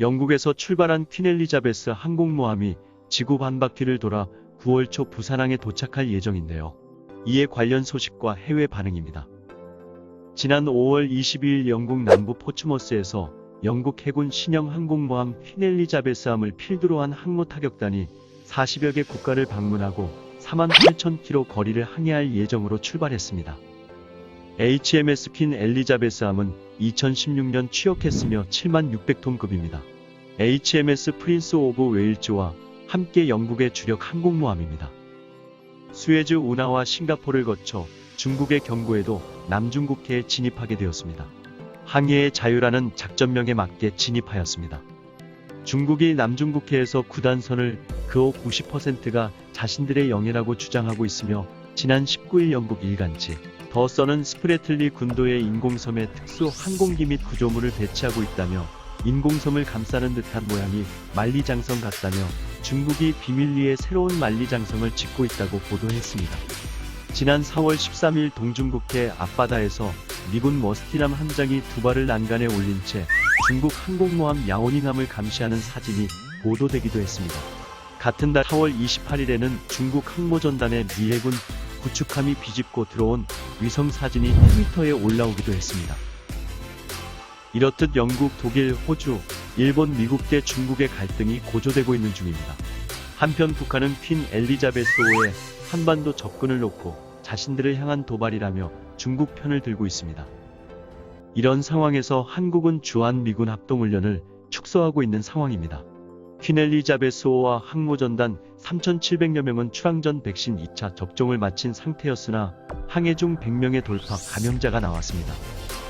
영국에서 출발한 퀸 엘리자베스 항공모함이 지구 반바퀴를 돌아 9월 초 부산항에 도착할 예정인데요. 이에 관련 소식과 해외 반응입니다. 지난 5월 22일 영국 남부 포츠머스에서 영국 해군 신형 항공모함 퀸 엘리자베스함을 필두로 한 항모 타격단이 40여 개 국가를 방문하고 4만 8천 킬로 거리를 항해할 예정으로 출발했습니다. HMS 퀸 엘리자베스 함은 2016년 취역했으며 7만 600톤급입니다. HMS 프린스 오브 웨일즈와 함께 영국의 주력 항공모함입니다. 수에즈 운하와 싱가포르를 거쳐 중국의 경고에도 남중국해에 진입하게 되었습니다. 항해의 자유라는 작전명에 맞게 진입하였습니다. 중국이 남중국해에서 구단선을 그호 90%가 자신들의 영해라고 주장하고 있으며 지난 19일 영국 일간지 더 써는 스프레틀리 군도의 인공섬에 특수 항공기 및 구조물을 배치하고 있다며 인공섬을 감싸는 듯한 모양이 만리장성 같다며 중국이 비밀리에 새로운 만리장성을 짓고 있다고 보도했습니다. 지난 4월 13일 동중국해 앞바다에서 미군 머스티남 함장이 두 발을 난간에 올린 채 중국 항공모함 야오닝함을 감시하는 사진이 보도되기도 했습니다. 같은 달 4월 28일에는 중국 항모전단의 미 해군 구축함이 비집고 들어온 위성 사진이 트위터에 올라오기도 했습니다. 이렇듯 영국, 독일, 호주, 일본, 미국계 중국의 갈등이 고조되고 있는 중입니다. 한편 북한은 퀸 엘리자베스호의 한반도 접근을 놓고 자신들을 향한 도발이라며 중국 편을 들고 있습니다. 이런 상황에서 한국은 주한 미군 합동훈련을 축소하고 있는 상황입니다. 퀸 엘리자베스호와 항모전단 3,700여 명은 출항 전 백신 2차 접종을 마친 상태였으나 항해 중 100명의 돌파 감염자가 나왔습니다.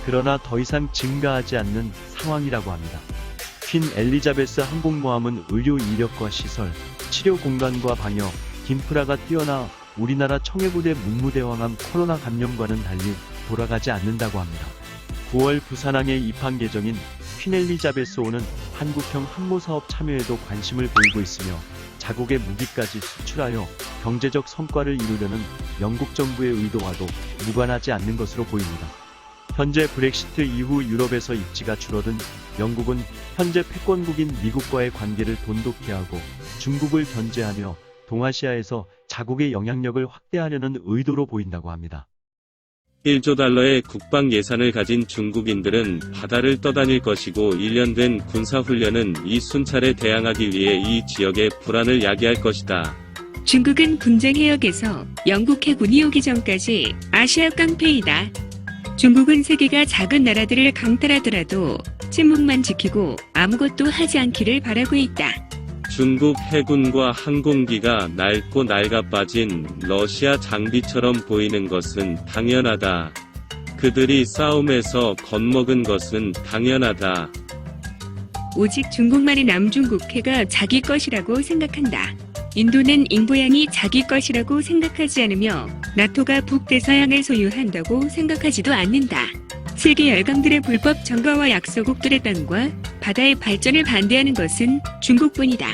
그러나 더 이상 증가하지 않는 상황이라고 합니다. 퀸 엘리자베스 항공모함은 의료 인력과 시설, 치료 공간과 방역, 인프라가 뛰어나 우리나라 청해부대 문무대왕함 코로나 감염과는 달리 돌아가지 않는다고 합니다. 9월 부산항의 입항 예정인 퀸 엘리자베스호는 한국형 항모사업 참여에도 관심을 보이고 있으며 자국의 무기까지 수출하여 경제적 성과를 이루려는 영국 정부의 의도와도 무관하지 않는 것으로 보입니다. 현재 브렉시트 이후 유럽에서 입지가 줄어든 영국은 현재 패권국인 미국과의 관계를 돈독히 하고 중국을 견제하며 동아시아에서 자국의 영향력을 확대하려는 의도로 보인다고 합니다. 1조 달러의 국방 예산을 가진 중국인들은 바다를 떠다닐 것이고 1년 된 군사훈련은 이 순찰에 대항하기 위해 이 지역의 불안을 야기할 것이다. 중국은 분쟁 해역에서 영국 해군이 오기 전까지 아시아 깡패이다. 중국은 세계가 작은 나라들을 강탈하더라도 침묵만 지키고 아무것도 하지 않기를 바라고 있다. 중국 해군과 항공기가 낡고 낡아빠진 러시아 장비처럼 보이는 것은 당연하다. 그들이 싸움에서 겁먹은 것은 당연하다. 오직 중국만이 남중국해가 자기 것이라고 생각한다. 인도는 인도양이 자기 것이라고 생각하지 않으며 나토가 북대서양을 소유한다고 생각하지도 않는다. 세계 열강들의 불법 점거와 약소국들의 땅과 바다의 발전을 반대하는 것은 중국뿐이다.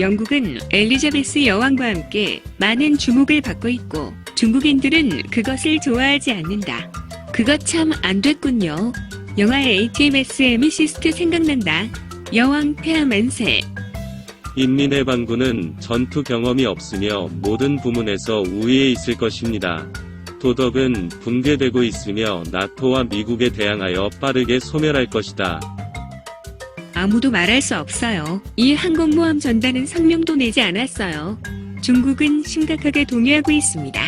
영국은 엘리자베스 여왕과 함께 많은 주목을 받고 있고 중국인들은 그것을 좋아하지 않는다. 그것 참 안 됐군요. 영화 ATMS 에미시스트 생각난다. 여왕 폐하 만세. 인민의 반군은 전투 경험이 없으며 모든 부문에서 우위에 있을 것입니다. 도덕은 붕괴되고 있으며 나토와 미국에 대항하여 빠르게 소멸할 것이다. 아무도 말할 수 없어요. 이 항공모함 전단은 성명도 내지 않았어요. 중국은 심각하게 동요하고 있습니다.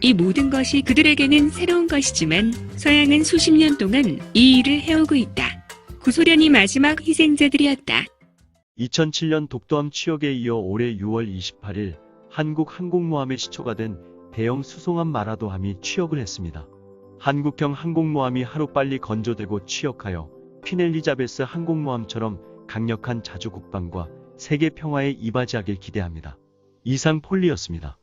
이 모든 것이 그들에게는 새로운 것이지만 서양은 수십 년 동안 이 일을 해오고 있다. 구소련이 마지막 희생자들이었다. 2007년 독도함 취역에 이어 올해 6월 28일 한국 항공모함의 시초가 된 대형 수송함 마라도함이 취역을 했습니다. 한국형 항공모함이 하루빨리 건조되고 취역하여 퀸 엘리자베스 항공모함처럼 강력한 자주 국방과 세계 평화에 이바지하길 기대합니다. 이상 폴리였습니다.